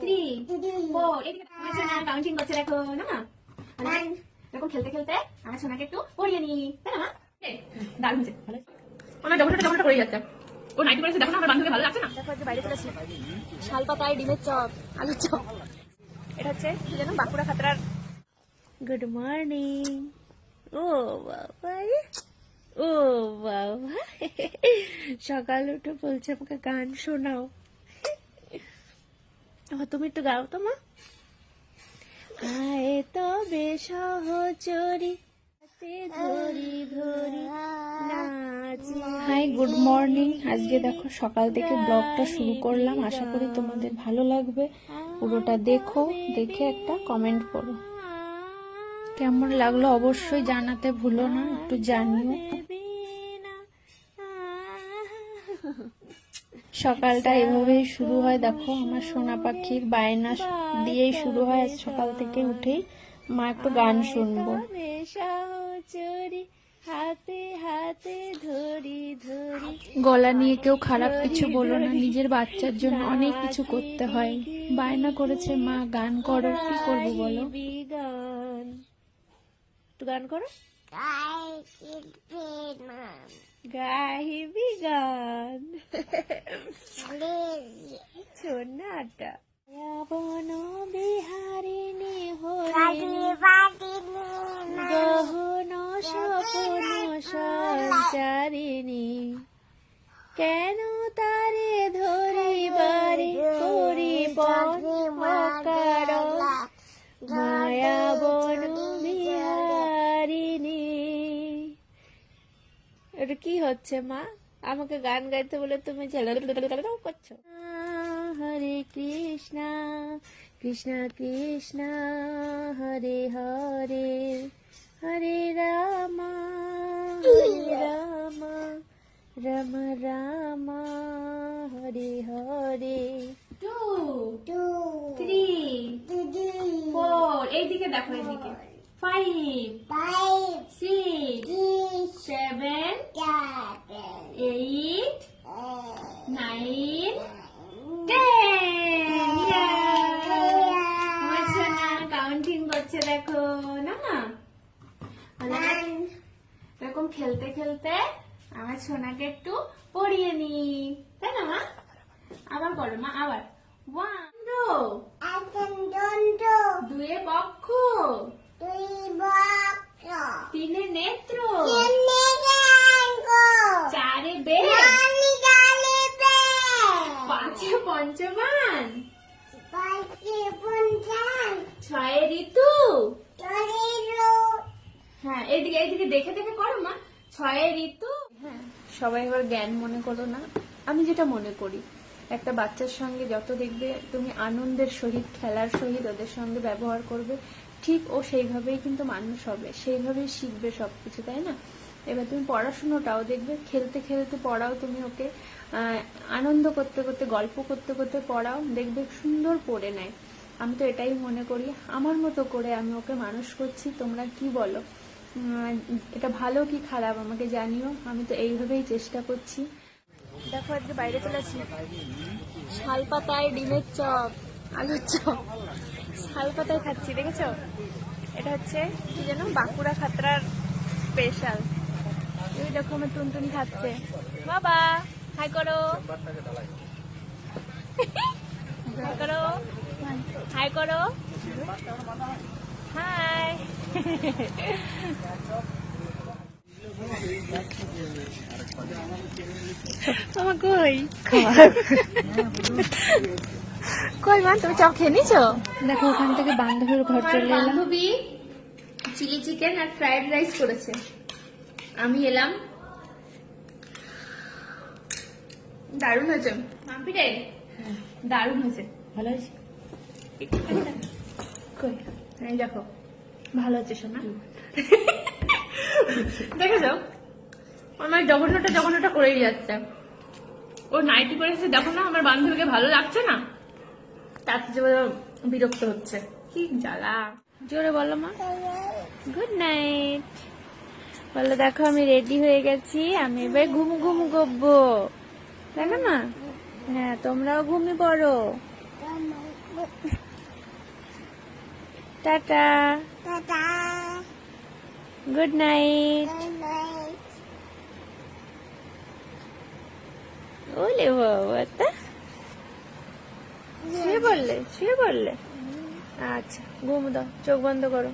Three four এদিকে আমার সোনা কাউন্টিং করছে দেখো না? এরকম খেলতে খেলতে আমার সোনাকে একটু পড়িয়ে নি তাই না দারুণ হয়েছে। ওনার জগৎটা জগৎটা করে যাচ্ছে। ও নাইটি করেছে দেখো না আমার বান্ধবীকে ভালো লাগছে না? দেখো বাইরে চলেছি শাল পাতায় ডিমের চপ আলুর চপ। এটা হচ্ছে কি যেন বাঁকুড়া খাতরার গুড মর্নিং ও বাবা ও বাবা। সকাল উঠে বলছে আমাকে গান শোনাও। তুমি একটু গাও তো, মা। আয় তবে সহচরি ধরি হাই, গুড মর্নিং। আজকে দেখো সকাল থেকে ব্লগটা শুরু করলাম। আশা করি তোমাদের ভালো লাগবে। পুরোটা দেখো, দেখে একটা কমেন্ট করো। কেমন লাগল অবশ্যই জানাতে ভুলো না, একটু জানিও। সকালটা এভাবেই শুরু হয়। দেখো, আমার সোনা পাখির বায়না দিয়েই শুরু হয়। সকাল থেকে উঠেই মা একটু গান শুনব। হাতে হাতে গলা নিয়ে কেউ খারাপ কিছু বলো না। নিজের বাচ্চার জন্য অনেক কিছু করতে হয়। বায়না করেছে মা, গান করো, কি করব বলো? গান গান করো। গাইবি গান সোনাটা বন বিহারিণী হরিণী গহন স্বপন সঞ্চারিণী কেন এটা কি হচ্ছে, মা? আমাকে গান গাইতে বলে তুমি করছ Hare Krishna Krishna Krishna Hare Hare Hare Ram Hare Ram Ram Ram Hare Hare two two three four এইদিকে দেখো এইদিকে five six seven eight nine ten আমার সোনা কাউন্টিং করছে দেখো না মা মানে এরকম খেলতে খেলতে আমার সোনাকে একটু পড়িয়ে নি তাই না, মা? আবার করো মা, আবার। ওয়ান দুয়ে বক্ষ, তিনে নেত্র, চারে বেদ পাঁচে পঞ্চমান, ছয়ে ঋতু। হ্যাঁ এদিকে এদিকে দেখে দেখে করো, মা। ছয়ে ঋতু? হ্যাঁ। সবাই এবার জ্ঞান মনে করো না। আমি যেটা মনে করি একটা বাচ্চার সঙ্গে যত দেখবে তুমি আনন্দের সহিত খেলার সহিত ওদের সঙ্গে ব্যবহার করবে ঠিক ও সেইভাবেই কিন্তু মানুষ হবে সেইভাবেই শিখবে সবকিছু তাই না? এবার তুমি পড়াশুনোটাও দেখবে খেলতে খেলতে পড়াও তুমি ওকে আনন্দ করতে করতে গল্প করতে করতে পড়াও দেখবে সুন্দর পড়ে নেয়। আমি তো এটাই মনে করি আমার মতো করে আমি ওকে মানুষ করছি তোমরা কি বলো? এটা ভালো কি খারাপ আমাকে জানিও, আমি তো এইভাবেই চেষ্টা করছি। দেখো, আজকে বাইরে চলেছি শাল পাতায় ডিমের চপ, আলুর চপ শাল পাতায় খাচ্ছি, দেখেছ? এটা হচ্ছে, কি যেন, বাঁকুড়া খাতরার স্পেশাল এই দেখো, আমার টুনটুনি খাচ্ছে। বাবা, হাই করো। হাই করো। হাই করো। হাই আমার কই কই মা তুমি চপ খেয়ে নিছো দেখো ওখান থেকে বান্ধবীর ঘর চলে এলাম। বান্ধবী চিলি চিকেন আর ফ্রাইড রাইস করেছে। আমি এলাম। দারুণ হয়েছে। মাম্পি দারুণ হয়েছে। ভালো হয়েছে? দেখো করেই যাচ্ছে। ও নাইটি না, আমার বান্ধবীকে ভালো লাগছে না? বিরক্ত হচ্ছে। কি জ্বালা। জোরে বলো মা। গুড নাইট দেখো, আমি রেডি হয়ে গেছি, আমি এবার ঘুম ঘুম করব। দেখো না হ্যাঁ তোমরাও ঘুমিয়ে পড়ো। টাটা গুড নাইট ওলে বাবা তা? শুয়ে পড়লে শুয়ে পড়লে? আচ্ছা ঘুম দাও চোখ বন্ধ করো।